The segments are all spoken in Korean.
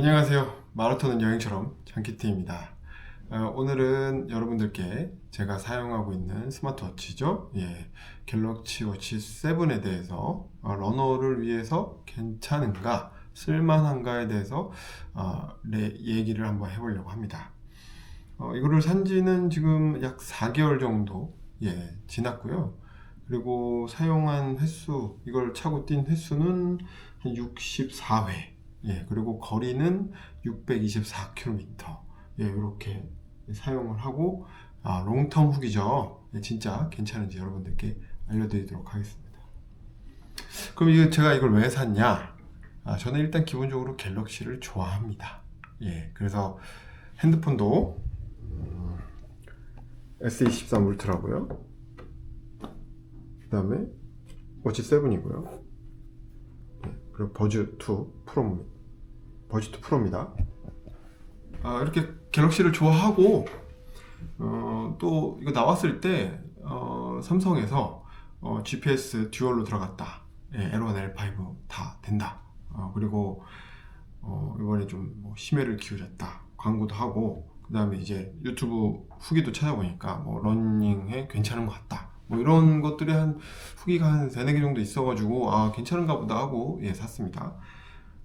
안녕하세요. 마라톤은 여행처럼 장키티입니다. 어, 오늘은 여러분들께 제가 사용하고 있는 스마트워치죠. 예, 갤럭시 워치 7에 대해서 어, 러너를 위해서 괜찮은가, 쓸만한가에 대해서 어, 네, 얘기를 한번 해보려고 합니다. 어, 이거를 산 지는 지금 약 4개월 정도 예, 지났고요. 그리고 사용한 횟수, 이걸 차고 뛴 횟수는 한 64회. 예, 그리고 거리는 624km. 예, 이렇게 사용을 하고, 아, 롱텀 후기죠. 예, 진짜 괜찮은지 여러분들께 알려드리도록 하겠습니다. 그럼 이거 제가 이걸 왜 샀냐? 아, 저는 일단 기본적으로 갤럭시를 좋아합니다. 예, 그래서 핸드폰도 음, S23 울트라고요. 그 다음에 워치 7이고요. 그리고 버즈 2 프로 버즈 2 프로입니다. 아, 이렇게 갤럭시를 좋아하고 어, 또 이거 나왔을 때 어, 삼성에서 어, GPS 듀얼로 들어갔다. 예, L1, L5 다 된다. 어, 그리고 어, 이번에 좀 뭐 심혈을 기울였다. 광고도 하고 그 다음에 이제 유튜브 후기도 찾아보니까 뭐 러닝에 괜찮은 것 같다. 뭐 이런 것들이 한 후기가 한 세네 개 정도 있어가지고 아 괜찮은가 보다 하고 예 샀습니다.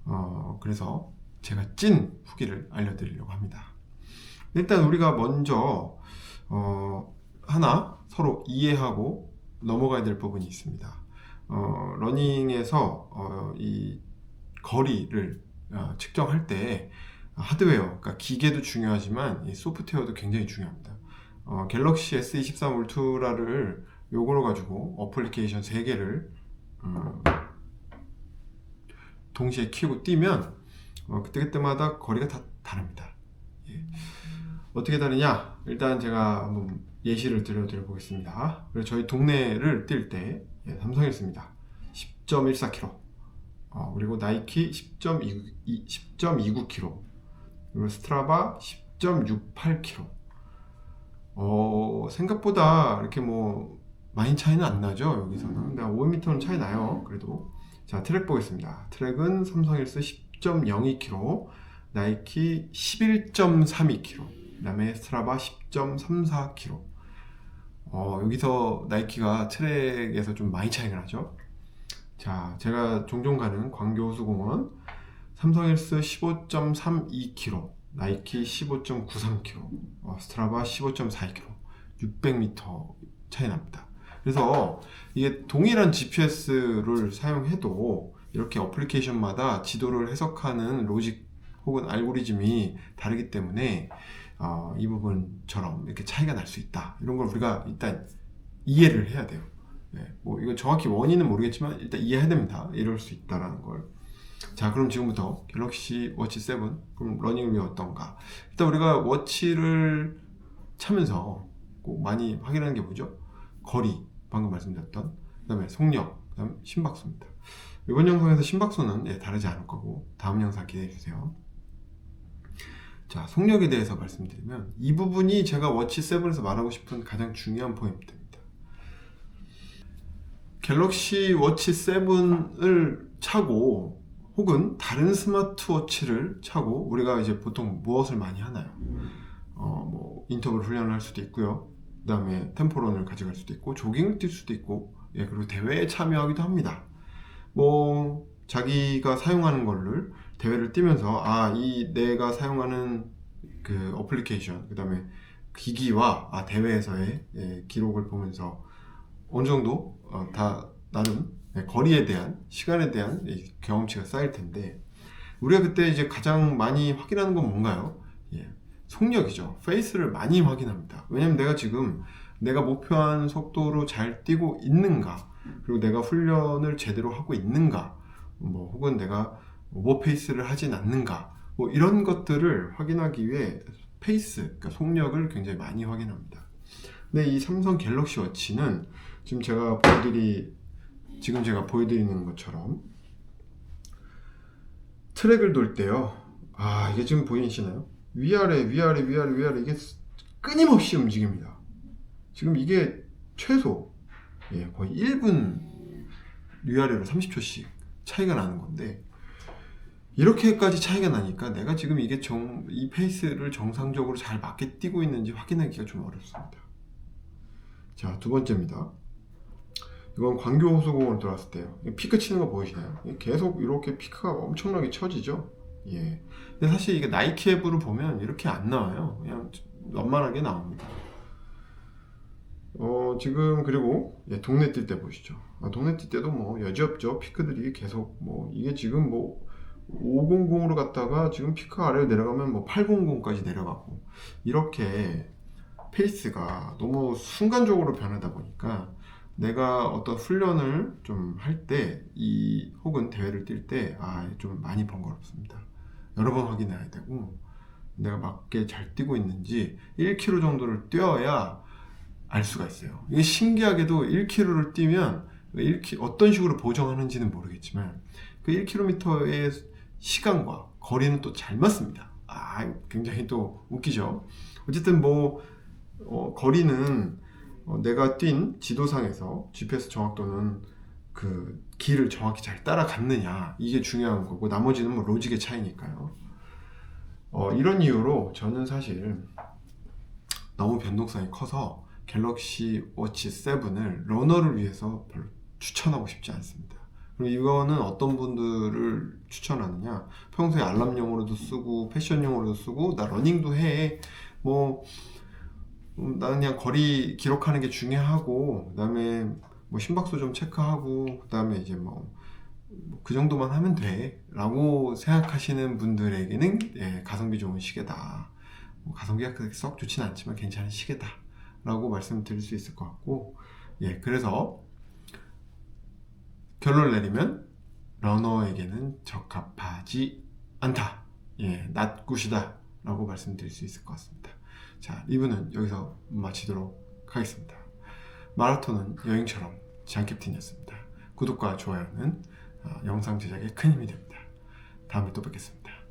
어 그래서 제가 찐 후기를 알려드리려고 합니다. 일단 우리가 먼저 어 하나 서로 이해하고 넘어가야 될 부분이 있습니다. 어 러닝에서 어, 이 거리를 어, 측정할 때 하드웨어, 그러니까 기계도 중요하지만 이 소프트웨어도 굉장히 중요합니다. 어, 갤럭시 S23 울트라를 요거로 가지고 어플리케이션 3개를 음, 동시에 키고 뛰면 어, 그때그때마다 거리가 다 다릅니다. 예. 어떻게 다르냐? 일단 제가 한번 예시를 들려드려 보겠습니다. 그래서 저희 동네를 뛸때 예, 삼성일스입니다. 10.14km 어, 그리고 나이키 10.29, 10.29km 그리고 스트라바 10.68km 어, 생각보다 이렇게 뭐 많이 차이는 안 나죠 여기서는. 근데 5m는 차이 나요 그래도. 자 트랙 보겠습니다. 트랙은 삼성일스 10.02km 나이키 11.32km 그 다음에 스트라바 10.34km 어, 여기서 나이키가 트랙에서 좀 많이 차이가 나죠. 자 제가 종종 가는 광교호수공원 삼성 헬스 15.32km 나이키 15.93km 어, 스트라바 15.42km 600m 차이 납니다 그래서 이게 동일한 GPS를 사용해도 이렇게 어플리케이션마다 지도를 해석하는 로직 혹은 알고리즘이 다르기 때문에 어, 이 부분처럼 이렇게 차이가 날 수 있다. 이런 걸 우리가 일단 이해를 해야 돼요. 네, 뭐 이거 정확히 원인은 모르겠지만 일단 이해해야 됩니다. 이럴 수 있다라는 걸. 자, 그럼 지금부터 갤럭시 워치 7 그럼 위해 어떤가? 일단 우리가 워치를 차면서 꼭 많이 확인하는 게 뭐죠? 거리, 방금 말씀드렸던 그 다음에 속력, 그 다음 심박수입니다. 이번 영상에서 심박수는 예, 다르지 않을 거고 다음 영상 기대해 주세요. 자, 속력에 대해서 말씀드리면 이 부분이 제가 워치 7에서 말하고 싶은 가장 중요한 포인트입니다. 갤럭시 워치 7을 차고 혹은 다른 스마트워치를 차고 우리가 이제 보통 무엇을 많이 하나요? 어, 뭐 인터벌 훈련을 할 수도 있고요. 그다음에 템포런을 가져갈 수도 있고 조깅을 뛸 수도 있고 예, 그리고 대회에 참여하기도 합니다. 뭐 자기가 사용하는 거를 대회를 뛰면서 아 이 내가 사용하는 그 어플리케이션 그다음에 기기와 아, 대회에서의 예, 기록을 보면서 어느 정도 어, 다 나름 예, 거리에 대한 시간에 대한 경험치가 쌓일 텐데 우리가 그때 이제 가장 많이 확인하는 건 뭔가요? 예, 속력이죠. 페이스를 많이 확인합니다. 왜냐면 내가 지금 내가 목표한 속도로 잘 뛰고 있는가 그리고 내가 훈련을 제대로 하고 있는가 뭐 혹은 내가 오버 페이스를 하진 않는가 뭐 이런 것들을 확인하기 위해 페이스 그러니까 속력을 굉장히 많이 확인합니다. 근데 이 삼성 갤럭시 워치는 지금 제가 보여드리 지금 제가 보여드리는 것처럼 트랙을 돌 때요. 아 이게 지금 보이시나요? 위아래 위아래 위아래 위아래 이게 끊임없이 움직입니다. 지금 이게 최소 예, 거의 1분 위아래로 30초씩 차이가 나는 건데 이렇게까지 차이가 나니까 내가 지금 이게 정, 이 페이스를 정상적으로 잘 맞게 뛰고 있는지 확인하기가 좀 어렵습니다. 자, 두 번째입니다. 이건 광교 호수공원 들어왔을 때요. 이 피크 치는 거 보이시나요? 계속 이렇게 피크가 엄청나게 쳐지죠? 예. 근데 사실 이게 나이키 앱으로 보면 이렇게 안 나와요. 그냥 완만하게 나옵니다. 어, 지금 그리고 예, 동네 뛸 때 보시죠. 아, 동네 뛸 때도 뭐 여지없죠. 피크들이 계속 뭐 이게 지금 뭐 500으로 갔다가 지금 피크 아래로 내려가면 뭐 800까지 내려가고 이렇게 페이스가 너무 순간적으로 변하다 보니까 내가 어떤 훈련을 좀 할 때 이 혹은 대회를 뛸 때 아 좀 많이 번거롭습니다. 여러 번 확인해야 되고 내가 맞게 잘 뛰고 있는지 1km 정도를 뛰어야 알 수가 있어요. 이게 신기하게도 1km를 뛰면 1km, 어떤 식으로 보정하는지는 모르겠지만 그 1km의 시간과 거리는 또 잘 맞습니다. 아, 굉장히 또 웃기죠. 어쨌든 뭐 어, 거리는 어, 내가 뛴 지도상에서 GPS 정확도는 그 길을 정확히 잘 따라갔느냐 이게 중요한 거고 나머지는 뭐 로직의 차이니까요. 어, 이런 이유로 저는 사실 너무 변동성이 커서 갤럭시 워치 7을 러너를 위해서 별로 추천하고 싶지 않습니다. 그리고 이거는 어떤 분들을 추천하느냐? 평소에 알람용으로도 쓰고 패션용으로도 쓰고 나 러닝도 해. 뭐 음, 나는 그냥 거리 기록하는 게 중요하고 그다음에 뭐 심박수 좀 체크하고 그다음에 이제 뭐 그 정도만 하면 돼라고 생각하시는 분들에게는 예, 가성비 좋은 시계다. 뭐 가성비가 그렇게 썩 좋지는 않지만 괜찮은 시계다라고 말씀드릴 수 있을 것 같고 예 그래서 결론을 내리면 러너에게는 적합하지 않다. 예, 낫굿이다. 라고 말씀드릴 수 있을 것 같습니다. 자, 리뷰는 여기서 마치도록 하겠습니다. 마라톤은 여행처럼 장캡틴이었습니다. 구독과 좋아요는 어, 영상 제작에 큰 힘이 됩니다. 다음에 또 뵙겠습니다.